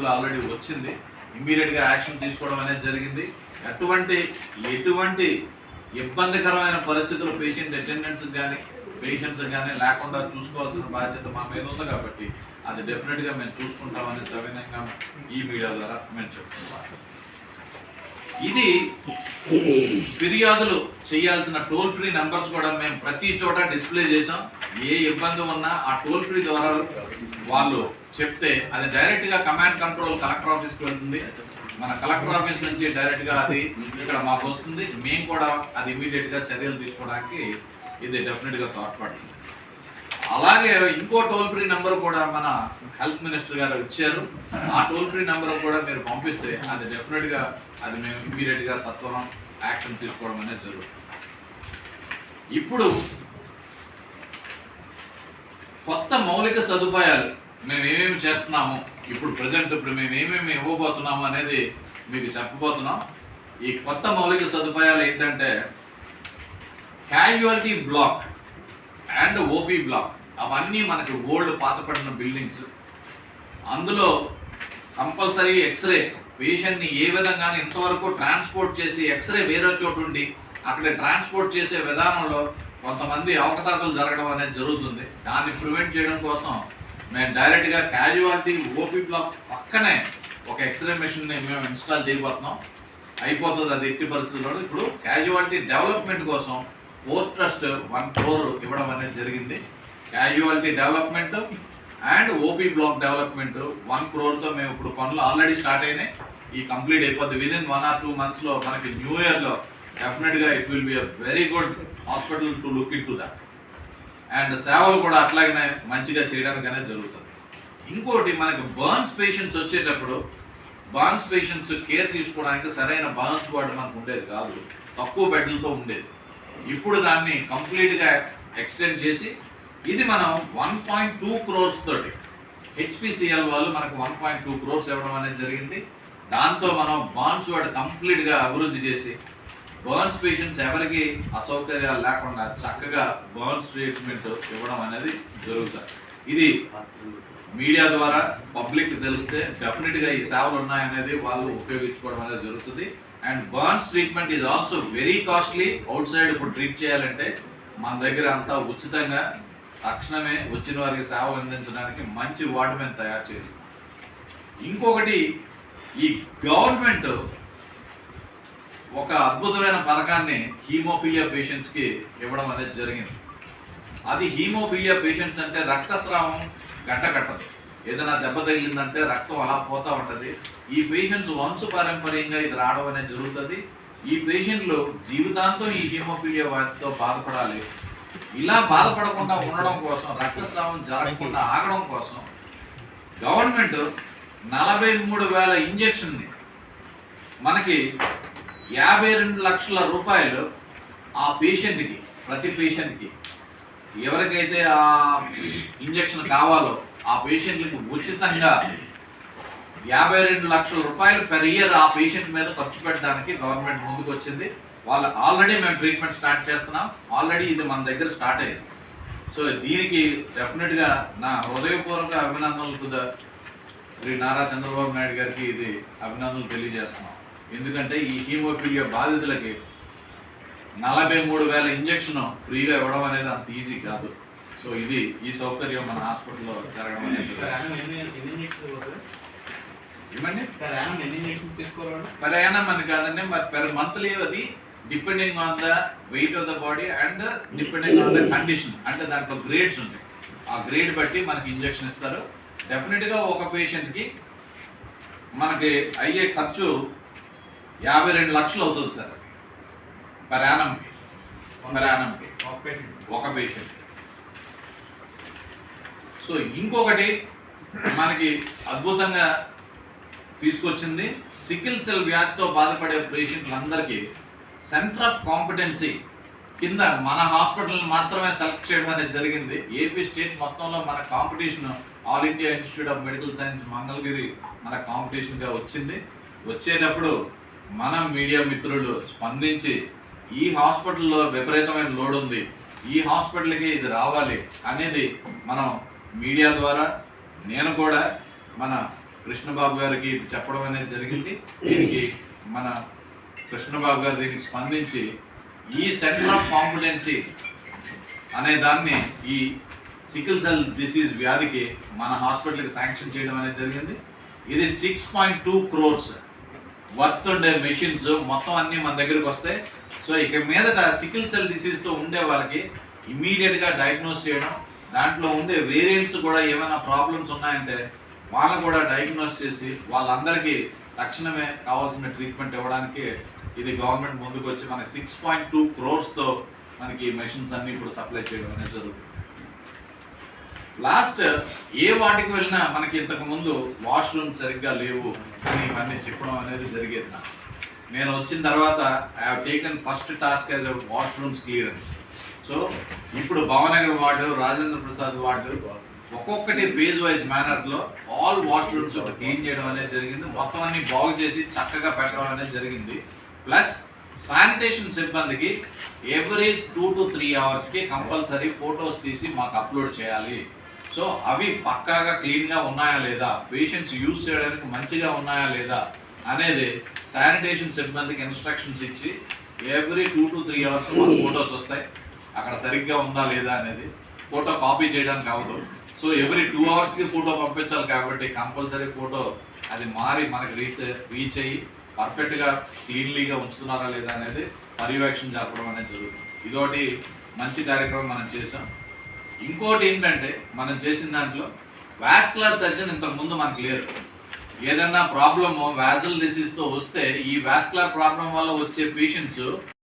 నోటీసులు ఆల్రెడీ వచ్చింది. ఇమ్మీడియట్గా యాక్షన్ తీసుకోవడం అనేది జరిగింది. అటువంటి ఎటువంటి ఇబ్బందికరమైన పరిస్థితులు పేషెంట్ అటెండెన్స్ కానీ పేషెంట్స్ కానీ లేకుండా చూసుకోవాల్సిన బాధ్యత మా మీద ఉంది కాబట్టి అది డెఫినెట్గా మేము చూసుకుంటామని సవినయంగా ఈ మీడియా ద్వారా మేము చెప్తున్నాం. ఇది ఫిర్యాదులు చేయాల్సిన టోల్ ఫ్రీ నంబర్స్ కూడా మేము ప్రతి చోట డిస్ప్లే చేసాం ఏ ఇబ్బంది ఉన్నా ఆ టోల్ ఫ్రీ ద్వారా వాళ్ళు చెప్తే అది డైరెక్ట్గా కమాండ్ కంట్రోల్ కలెక్టర్ ఆఫీస్కి వెళ్తుంది. మన కలెక్టర్ ఆఫీస్ నుంచి డైరెక్ట్గా అది ఇక్కడ మాకు వస్తుంది. మేము కూడా అది ఇమీడియట్గా చర్యలు తీసుకోవడానికి ఇది డెఫినెట్గా తోడ్పడుతుంది. అలాగే ఇంకో టోల్ ఫ్రీ నెంబర్ కూడా మన హెల్త్ మినిస్టర్ గారు ఇచ్చారు. ఆ టోల్ ఫ్రీ నెంబర్ కూడా మీరు పంపిస్తే అది డెఫినెట్గా అది మేము ఇమీడియట్గా సత్వరం యాక్షన్ తీసుకోవడం అనేది జరుగుతుంది. ఇప్పుడు కొత్త మౌలిక సదుపాయాలు మేము ఏమేమి చేస్తున్నాము ఇప్పుడు ప్రజెంట్ ఇప్పుడు మేము ఏమేమి ఇవ్వబోతున్నాము అనేది మీకు చెప్పబోతున్నాం. ఈ కొత్త మౌలిక సదుపాయాలు ఏంటంటే casualty block and OP block అవన్నీ మనకి ఓల్డ్ పాతపడిన బిల్డింగ్స్ అందులో కంపల్సరీ ఎక్స్రే పేషెంట్ని ఏ విధంగా ఇంతవరకు ట్రాన్స్పోర్ట్ చేసి ఎక్స్రే వేరే చోటు ఉండి అక్కడ ట్రాన్స్పోర్ట్ చేసే విధానంలో కొంతమంది అవకతవకలు జరగడం అనేది జరుగుతుంది. దాన్ని ప్రివెంట్ చేయడం కోసం మేము డైరెక్ట్గా క్యాజువాలిటీ ఓపీ బ్లాక్ పక్కనే ఒక ఎక్స్రే మెషిన్ని మేము ఇన్స్టాల్ చేయబోతున్నాం. అయిపోతుంది అది ఎట్టి పరిస్థితుల్లో ఇప్పుడు క్యాజువాలిటీ డెవలప్మెంట్ కోసం ఫోర్ ట్రస్ట్ వన్ క్రోర్ ఇవ్వడం అనేది జరిగింది. Casualty development and OP block development one క్రోర్తో మేము ఇప్పుడు పనులు ఆల్రెడీ స్టార్ట్ అయినాయి. ఈ కంప్లీట్ అయిపోద్ది. With in one or two మంత్స్లో మనకి న్యూ ఇయర్లో డెఫినెట్గా it will be a very good hospital to look in to that and సేవలు కూడా అట్లాగనే మంచిగా చేయడానికి అనేది జరుగుతుంది. ఇంకోటి మనకి బర్న్స్ పేషెంట్స్ వచ్చేటప్పుడు బర్న్స్ పేషెంట్స్ కేర్ తీసుకోవడానికి సరైన బర్న్స్ వార్డు మనకు ఉండేది కాదు. తక్కువ బెడ్లతో ఉండేది. ఇప్పుడు దాన్ని కంప్లీట్గా ఎక్స్టెండ్ చేసి ఇది మనం వన్ పాయింట్ టూ క్రోర్స్ తోటి హెచ్పిసిఎల్ వాళ్ళు మనకు వన్ పాయింట్ టూ క్రోర్స్ ఇవ్వడం అనేది జరిగింది. దాంతో మనం బాన్స్ వార్డ్ కంప్లీట్గా అభివృద్ధి చేసి బర్న్స్ పేషెంట్స్ ఎవరికి అసౌకర్యాలు లేకుండా చక్కగా బర్న్స్ ట్రీట్మెంట్ ఇవ్వడం అనేది జరుగుతుంది. ఇది మీడియా ద్వారా పబ్లిక్ తెలిస్తే డెఫినెట్గా ఈ సేవలు ఉన్నాయనేది వాళ్ళు ఉపయోగించుకోవడం అనేది జరుగుతుంది. And burns treatment is also very costly. Outside ఇప్పుడు ట్రీట్ చేయాలంటే మన దగ్గర అంతా ఉచితంగా తక్షణమే వచ్చిన వారికి సేవలు అందించడానికి మంచి వాటి మీద తయారు చేస్తాం ఇంకొకటి ఈ గవర్నమెంట్ ఒక అద్భుతమైన పథకాన్ని హీమోఫిలియా పేషెంట్స్కి ఇవ్వడం అనేది జరిగింది. అది హీమోఫిలియా పేషెంట్స్ అంటే రక్తస్రావం గంట కట్టదు. ఏదైనా దెబ్బ తగిలిందంటే రక్తం అలా పోతూ ఉంటుంది. ఈ పేషెంట్స్ వంశ పారంపర్యంగా ఇది రావడం అనేది జరుగుతుంది. ఈ పేషెంట్లు జీవితాంతం ఈ హీమోఫీలియా వ్యాధితో బాధపడాలి. ఇలా బాధపడకుండా ఉండడం కోసం రక్తస్రావం జరగకుండా ఆగడం కోసం గవర్నమెంట్ నలభై మూడు వేల ఇంజక్షన్ని మనకి యాభై రెండు లక్షల రూపాయలు ఆ పేషెంట్కి ప్రతి పేషెంట్కి ఎవరికైతే ఆ ఇంజక్షన్ కావాలో ఆ పేషెంట్లకు ఉచితంగా యాభై రెండు లక్షల రూపాయలు పెర్ ఇయర్ ఆ పేషెంట్ మీద ఖర్చు పెట్టడానికి గవర్నమెంట్ ముందుకు వచ్చింది వాళ్ళు ఆల్రెడీ మేము ట్రీట్మెంట్ స్టార్ట్ చేస్తున్నాం. ఆల్రెడీ ఇది మన దగ్గర స్టార్ట్ అయింది. సో దీనికి డెఫినెట్గా నా హృదయపూర్వక అభినందనలు శ్రీ నారా చంద్రబాబు నాయుడు గారికి ఇది అభినందనలు తెలియజేస్తున్నాం. ఎందుకంటే ఈ హీమోఫిలియా బాధితులకి నలభై మూడు వేల ఇంజక్షన్ ఫ్రీగా ఇవ్వడం అనేది అంత ఈజీ కాదు. సో ఇది ఈ సౌకర్యం మన హాస్పిటల్లో జరగడం అనేది. ఏమండి? ప్రయాణం అని కాదండి మరి పెర్ మంత్లీ అది depending on the weight of the body and depending on the condition అంటే దాంట్లో గ్రేడ్స్ ఉంటాయి. ఆ గ్రేడ్ బట్టి మనకి ఇంజెక్షన్ ఇస్తారు. డెఫినెట్గా ఒక పేషెంట్కి మనకి అయ్యే ఖర్చు యాభై రెండు లక్షలు అవుతుంది సార్. ప్రయాణంకి ప్రయాణంకి ఒక పేషెంట్ సో ఇంకొకటి మనకి అద్భుతంగా తీసుకొచ్చింది. సికిల్ సెల్ వ్యాధితో బాధపడే పేషెంట్లందరికీ సెంటర్ ఆఫ్ కాంపిటెన్సీ కింద మన హాస్పిటల్ మాత్రమే సెలెక్ట్ చేయడం అనేది జరిగింది. ఏపీ స్టేట్ మొత్తంలో మన competition all India Institute of Medical Science Mangalagiri మన కాంపిటీషన్గా వచ్చింది. వచ్చేటప్పుడు మన మీడియా మిత్రులు స్పందించి ఈ హాస్పిటల్లో విపరీతమైన లోడ్ ఉంది. ఈ హాస్పిటల్కి ఇది రావాలి అనేది మనం మీడియా ద్వారా నేను కూడా మన కృష్ణబాబు గారికి ఇది చెప్పడం అనేది జరిగింది. దీనికి మన కృష్ణబాబు గారు దీనికి స్పందించి ఈ సెంటర్ ఆఫ్ కాంపిటెన్సీ అనే దాన్ని ఈ సికిల్ సెల్ డిసీజ్ వ్యాధికి మన హాస్పిటల్కి శాంక్షన్ చేయడం అనేది జరిగింది. ఇది six point two crores worth ఉండే మెషిన్స్ మొత్తం అన్నీ మన దగ్గరికి వస్తాయి. సో ఇక మీదట సికిల్ సెల్ డిసీజ్తో ఉండే వాళ్ళకి ఇమీడియట్గా డయాగ్నోస్ చేయడం దాంట్లో ఉండే వేరియంట్స్ కూడా ఏమైనా ప్రాబ్లమ్స్ ఉన్నాయంటే వాళ్ళని కూడా డయాగ్నోస్ చేసి వాళ్ళందరికీ తక్షణమే కావాల్సిన ట్రీట్మెంట్ ఇవ్వడానికి ఇది గవర్నమెంట్ ముందుకు వచ్చి మనకి సిక్స్ పాయింట్ టూ క్రోర్స్తో మనకి మెషిన్స్ అన్ని ఇప్పుడు సప్లై చేయడం అనేది జరుగుతుంది. లాస్ట్ ఏ వాటికి వెళ్ళినా మనకి ఇంతకు ముందు వాష్రూమ్ సరిగ్గా లేవు అని ఇవన్నీ చెప్పడం అనేది జరిగేది నాకు. నేను వచ్చిన తర్వాత I have taken first task as washrooms clearance so ఇప్పుడు భవనగర్ వార్డు రాజేంద్ర ప్రసాద్ వార్డు ఒక్కొక్కటి ఫేజ్ వైజ్ మేనర్లో ఆల్ వాష్రూమ్స్ క్లీన్ చేయడం అనేది జరిగింది. మొత్తం అన్ని బాగు చేసి చక్కగా పెట్టడం అనేది జరిగింది. ప్లస్ శానిటేషన్ సిబ్బందికి ఎవ్రీ టూ టు త్రీ అవర్స్కి కంపల్సరీ ఫొటోస్ తీసి మాకు అప్లోడ్ చేయాలి. సో అవి పక్కాగా క్లీన్గా ఉన్నాయా లేదా పేషెంట్స్ యూజ్ చేయడానికి మంచిగా ఉన్నాయా లేదా అనేది శానిటేషన్ సిబ్బందికి ఇన్స్ట్రక్షన్స్ ఇచ్చి every two to three hours మాకు ఫొటోస్ వస్తాయి. అక్కడ సరిగ్గా ఉందా లేదా అనేది ఫోటో కాపీ చేయడానికి అవ్వదు. సో ఎవ్రీ టూ అవర్స్కి ఫోటో పంపించాలి కాబట్టి కంపల్సరీ ఫోటో అది మారి మనకి రీచ్ రీచ్ అయ్యి పర్ఫెక్ట్గా క్లీన్లీగా ఉంచుతున్నారా లేదా అనేది పర్యవేక్షణ జరపడం అనేది జరుగుతుంది. ఇదొకటి మంచి కార్యక్రమం మనం చేసాం ఇంకోటి ఏంటంటే మనం చేసిన దాంట్లో వాస్కులర్ సర్జన్ ఇంతకు ముందు మనకు లేరు. ఏదన్నా ప్రాబ్లమ్ వ్యాజల్ డిసీజ్తో వస్తే ఈ వాస్కులర్ ప్రాబ్లం వల్ల వచ్చే పేషెంట్స్